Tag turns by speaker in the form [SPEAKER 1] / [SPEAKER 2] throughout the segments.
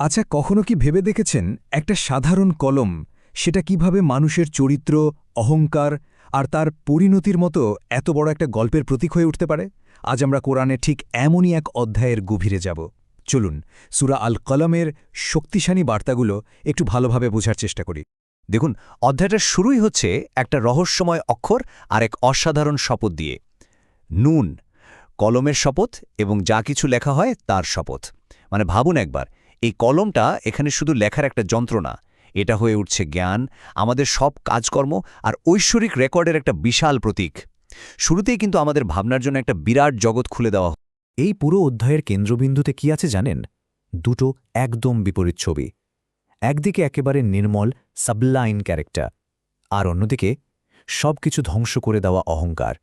[SPEAKER 1] আচ্ছা কখনো কি ভেবে দেখেছেন একটা সাধারণ কলম, সেটা কীভাবে মানুষের চরিত্র, অহংকার আর তার পরিণতির মতো এত বড় একটা গল্পের প্রতীক হয়ে উঠতে পারে? আজ আমরা কোরআনে ঠিক এমনই এক অধ্যায়ের গভীরে যাব। চলুন, সুরা আল কলমের শক্তিশালী বার্তাগুলো একটু ভালোভাবে বোঝার চেষ্টা করি।
[SPEAKER 2] দেখুন, অধ্যায়টার শুরুই হচ্ছে একটা রহস্যময় অক্ষর আর এক অসাধারণ শপথ দিয়ে। নুন, কলমের শপথ এবং যা কিছু লেখা হয় তার শপথ। মানে ভাবুন একবার এই কলমটা এখানে শুধু লেখার একটা যন্ত্র না এটা হয়ে উঠছে জ্ঞান, আমাদের সব কাজকর্ম আর ঐশ্বরিক রেকর্ডের একটা বিশাল প্রতীক। শুরুতেই কিন্তু আমাদের ভাবনার জন্য একটা বিরাট জগৎ খুলে দেওয়া।
[SPEAKER 3] এই পুরো অধ্যায়ের কেন্দ্রবিন্দুতে কি আছে জানেন? দুটো একদম বিপরীত ছবি। একদিকে একেবারে নির্মল, সাবলাইন ক্যারেক্টার, আর অন্যদিকে সবকিছু ধ্বংস করে দেওয়া অহংকার।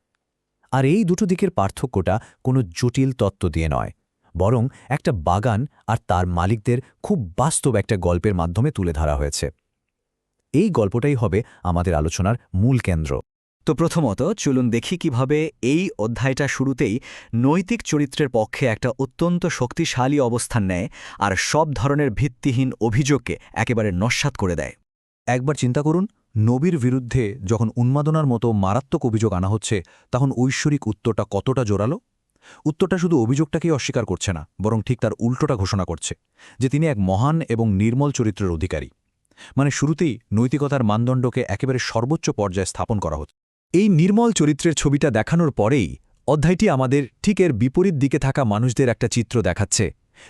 [SPEAKER 3] আর এই দুটো দিকের পার্থক্যটা কোনো জটিল তত্ত্ব দিয়ে নয়। বরং একটা বাগান আর তার মালিকদের খুব বাস্তব একটা গল্পের মাধ্যমে তুলে ধরা হয়েছে। এই গল্পটাই হবে আমাদের আলোচনার মূল কেন্দ্র।
[SPEAKER 2] তো প্রথমত চলুন দেখি কীভাবে এই অধ্যায়টা শুরুতেই নৈতিক চরিত্রের পক্ষে একটা অত্যন্ত শক্তিশালী অবস্থান নেয় আর সব ধরনের ভিত্তিহীন অভিযোগকে একেবারে নস্বাত করে দেয়।
[SPEAKER 3] একবার চিন্তা করুন, নবীর বিরুদ্ধে যখন উন্মাদনার মতো মারাত্মক অভিযোগ আনা হচ্ছে, তখন ঐশ্বরিক উত্তরটা কতটা জোরালো? উত্তরটা শুধু অভিযোগটাকেই অস্বীকার করছে না, বরং ঠিক তার উল্টোটা ঘোষণা করছে, যে তিনি এক মহান এবং নির্মল চরিত্রের অধিকারী। মানে শুরুতেই নৈতিকতার মানদণ্ডকে একেবারে সর্বোচ্চ পর্যায়ে স্থাপন করা হচ্ছে। এই নির্মল চরিত্রের ছবিটা দেখানোর পরেই অধ্যায়টি আমাদের ঠিক এর বিপরীত দিকে থাকা মানুষদের একটা চিত্র দেখাচ্ছে।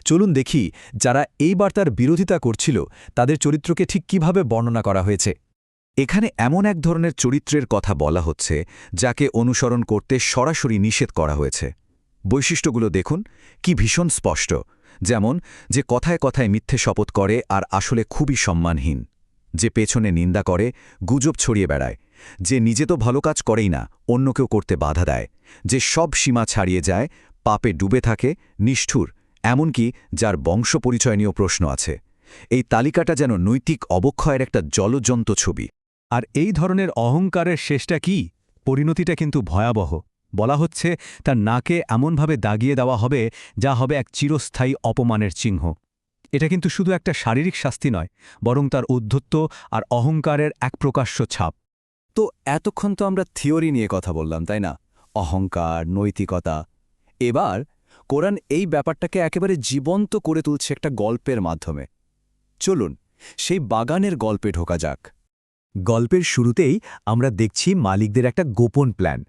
[SPEAKER 3] চলুন দেখি যারা এই বার্তার বিরোধিতা করছিল, তাদের চরিত্রকে ঠিক কীভাবে বর্ণনা করা হয়েছে। এখানে এমন এক ধরনের চরিত্রের কথা বলা হচ্ছে, যাকে অনুসরণ করতে সরাসরি নিষেধ করা হয়েছে। বৈশিষ্ট্যগুলো দেখুন, কি ভীষণ স্পষ্ট। যেমন, যে কথায় কথায় মিথ্যে শপথ করে আর আসলে খুবই সম্মানহীন। যে পেছনে নিন্দা করে, গুজব ছড়িয়ে বেড়ায়। যে নিজে তো ভালো কাজ করেই না, অন্য কেউ করতে বাধা দেয়। যে সব সীমা ছাড়িয়ে যায়, পাপে ডুবে থাকে, নিষ্ঠুর, এমনকি যার বংশ পরিচয় নিয়েও প্রশ্ন আছে। এই তালিকাটা যেন নৈতিক অবক্ষয়ের একটা জলজন্ত ছবি।
[SPEAKER 1] আর এই ধরনের অহংকারের শেষটা কি? পরিণতিটা কিন্তু ভয়াবহ। বলা হচ্ছে, তার নাকে এমনভাবে দাগিয়ে দেওয়া হবে, যা হবে এক চিরস্থায়ী অপমানের চিহ্ন। এটা কিন্তু শুধু একটা শারীরিক শাস্তি নয়, বরং তার উদ্ধত্ত আর অহংকারের এক প্রকাশ্য ছাপ।
[SPEAKER 2] তো এতক্ষণ তো আমরা থিওরি নিয়ে কথা বললাম, তাই না? অহংকার, নৈতিকতা। এবার কোরআন এই ব্যাপারটাকে একেবারে জীবন্ত করে তুলছে একটা গল্পের মাধ্যমে। চলুন, সেই বাগানের গল্পে ঢোকা যাক।
[SPEAKER 3] গল্পের শুরুতেই আমরা দেখছি মালিকদের একটা গোপন প্ল্যান।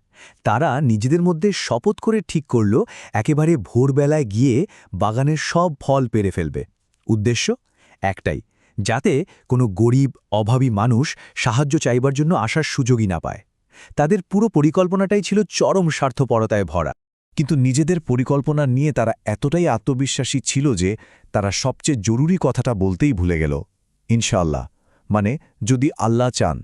[SPEAKER 3] তারা নিজেদের মধ্যে শপথ করে ঠিক করল, একেবারে ভোরবেলায় গিয়ে বাগানের সব ফল পেরে ফেলবে। উদ্দেশ্য একটাই, যাতে কোনো গরিব, অভাবী মানুষ সাহায্য চাইবার জন্য আসার সুযোগই না পায়। তাদের পুরো পরিকল্পনাটাই ছিল চরম স্বার্থপরতায় ভরা। কিন্তু নিজেদের পরিকল্পনা নিয়ে তারা এতটাই আত্মবিশ্বাসী ছিল যে তারা সবচেয়ে জরুরি কথাটা বলতেই ভুলে গেল। ইনশাআল্লাহ মানে যদি আল্লাহ চান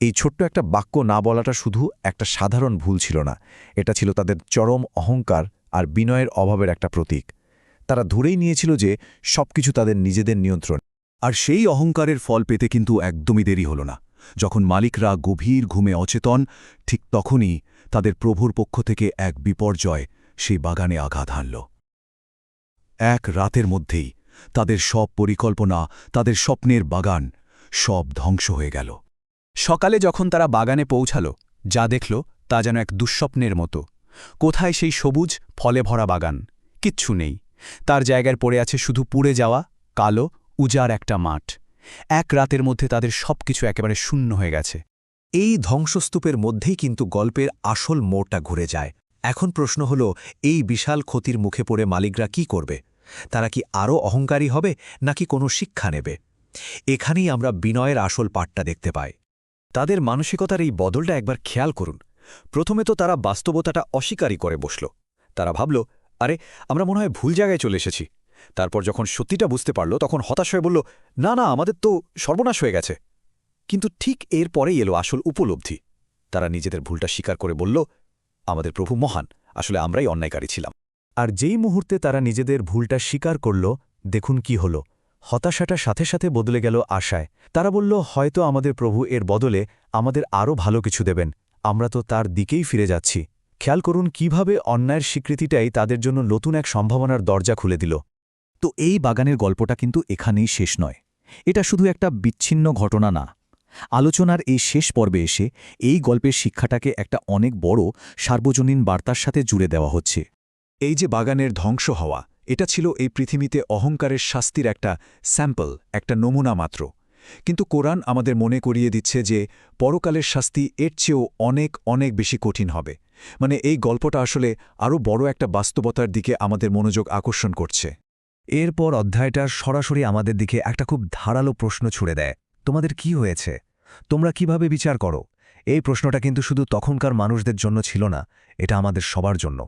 [SPEAKER 3] এই ছোট্ট একটা বাক্য না বলাটা শুধু একটা সাধারণ ভুল ছিল না, এটা ছিল তাদের চরম অহংকার আর বিনয়ের অভাবের একটা প্রতীক। তারা ধরেই নিয়েছিল যে সবকিছু তাদের নিজেদের নিয়ন্ত্রণ।
[SPEAKER 4] আর সেই অহংকারের ফল পেতে কিন্তু একদমই দেরি হল না। যখন মালিকরা গভীর ঘুমে অচেতন, ঠিক তখনই তাদের প্রভুর পক্ষ থেকে এক বিপর্যয় সেই বাগানে আঘাত হানল। এক রাতের মধ্যেই তাদের সব পরিকল্পনা, তাদের স্বপ্নের বাগান সব ধ্বংস হয়ে গেল।
[SPEAKER 1] সকালে যখন তারা বাগানে পৌঁছাল, যা দেখল তা যেন এক দুঃস্বপ্নের মতো। কোথায় সেই সবুজ, ফলে ভরা বাগান? কিচ্ছু নেই। তার জায়গায় পড়ে আছে শুধু পুড়ে যাওয়া, কালো উজার একটা মাঠ। এক রাতের মধ্যে তাদের সবকিছু একেবারে শূন্য হয়ে গেছে।
[SPEAKER 3] এই ধ্বংসস্তূপের মধ্যেই কিন্তু গল্পের আসল মোড়টা ঘুরে যায়। এখন প্রশ্ন হল, এই বিশাল ক্ষতির মুখে পড়ে মালিকরা কি করবে? তারা কি আরও অহংকারী হবে, নাকি কোনো শিক্ষা নেবে? এখানেই আমরা বিনয়ের আসল পাঠটা দেখতে পাই।
[SPEAKER 2] তাদের মানসিকতার এই বদলটা একবার খেয়াল করুন। প্রথমে তো তারা বাস্তবতাটা অস্বীকারই করে বসল। তারা ভাবল, আরে, আমরা মনে হয় ভুল জায়গায় চলে এসেছি। তারপর যখন সত্যিটা বুঝতে পারল, তখন হতাশ হয়ে বলল, না না, আমাদের তো সর্বনাশ হয়ে গেছে। কিন্তু ঠিক এর পরেই এলো আসল উপলব্ধি। তারা নিজেদের ভুলটা স্বীকার করে বলল, আমাদের প্রভু মহান, আসলে আমরাই অন্যায়কারী ছিলাম।
[SPEAKER 3] আর যেই মুহূর্তে তারা নিজেদের ভুলটা স্বীকার করল, দেখুন কি হল। হতাশাটা সাথে সাথে বদলে গেল আশায়। তারা বলল, হয়তো আমাদের প্রভু এর বদলে আমাদের আরও ভালো কিছু দেবেন। আমরা তো তার দিকেই ফিরে যাচ্ছি। খেয়াল করুন কীভাবে অন্যায়ের স্বীকৃতিটাই তাদের জন্য নতুন এক সম্ভাবনার দরজা খুলে দিল। তো এই বাগানের গল্পটা কিন্তু এখানেই শেষ নয়। এটা শুধু একটা বিচ্ছিন্ন ঘটনা না। আলোচনার এই শেষ পর্বে এসে এই গল্পের শিক্ষাটাকে একটা অনেক বড় সার্বজনীন বার্তার সাথে জুড়ে দেওয়া হচ্ছে।
[SPEAKER 1] এই যে বাগানের ধ্বংস হওয়া এটা ছিল এই পৃথিবীতে অহংকারের শাস্তির একটা স্যাম্পল, একটা নমুনা মাত্র। কিন্তু কোরআন আমাদের মনে করিয়ে দিচ্ছে যে পরকালের শাস্তি এর চেয়েও অনেক অনেক বেশি কঠিন হবে। মানে এই গল্পটা আসলে আরও বড় একটা বাস্তবতার দিকে আমাদের মনোযোগ আকর্ষণ করছে।
[SPEAKER 5] এরপর অধ্যায়টা সরাসরি আমাদের দিকে একটা খুব ধারালো প্রশ্ন ছুড়ে দেয়, তোমাদের কি হয়েছে? তোমরা কীভাবে বিচার করো? এই প্রশ্নটা কিন্তু শুধু তখনকার মানুষদের জন্য ছিল না, এটা আমাদের সবার জন্য।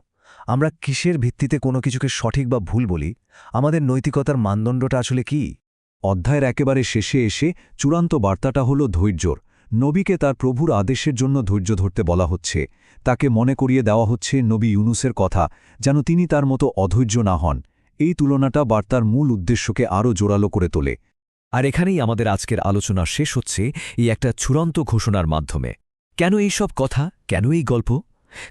[SPEAKER 5] আমরা কিসের ভিত্তিতে কোনো কিছুকে সঠিক বা ভুল বলি? আমাদের নৈতিকতার মানদণ্ডটা আসলে কি?
[SPEAKER 1] অধ্যায়ের একেবারে শেষে এসে চূড়ান্ত বার্তাটা হল ধৈর্যর নবীকে তার প্রভুর আদেশের জন্য ধৈর্য ধরতে বলা হচ্ছে। তাকে মনে করিয়ে দেওয়া হচ্ছে নবী ইউনুসের কথা, যেন তিনি তার মতো অধৈর্য না হন। এই তুলনাটা বার্তার মূল উদ্দেশ্যকে আরও জোরালো করে তোলে।
[SPEAKER 5] আর এখানেই আমাদের আজকের আলোচনা শেষ হচ্ছে এই একটা চূড়ান্ত ঘোষণার মাধ্যমে। কেন এই সব কথা? কেন এই গল্প?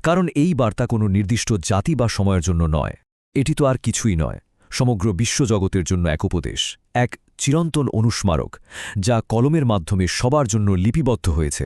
[SPEAKER 5] কারণ এই বার্তা কোনো নির্দিষ্ট জাতি বা সময়ের জন্য নয়। এটি তো আর কিছুই নয়। সমগ্র বিশ্বজগতের জন্য এক উপদেশ, এক চিরন্তন অনুস্মারক, যা কলমের মাধ্যমে সবার জন্য লিপিবদ্ধ হয়েছে।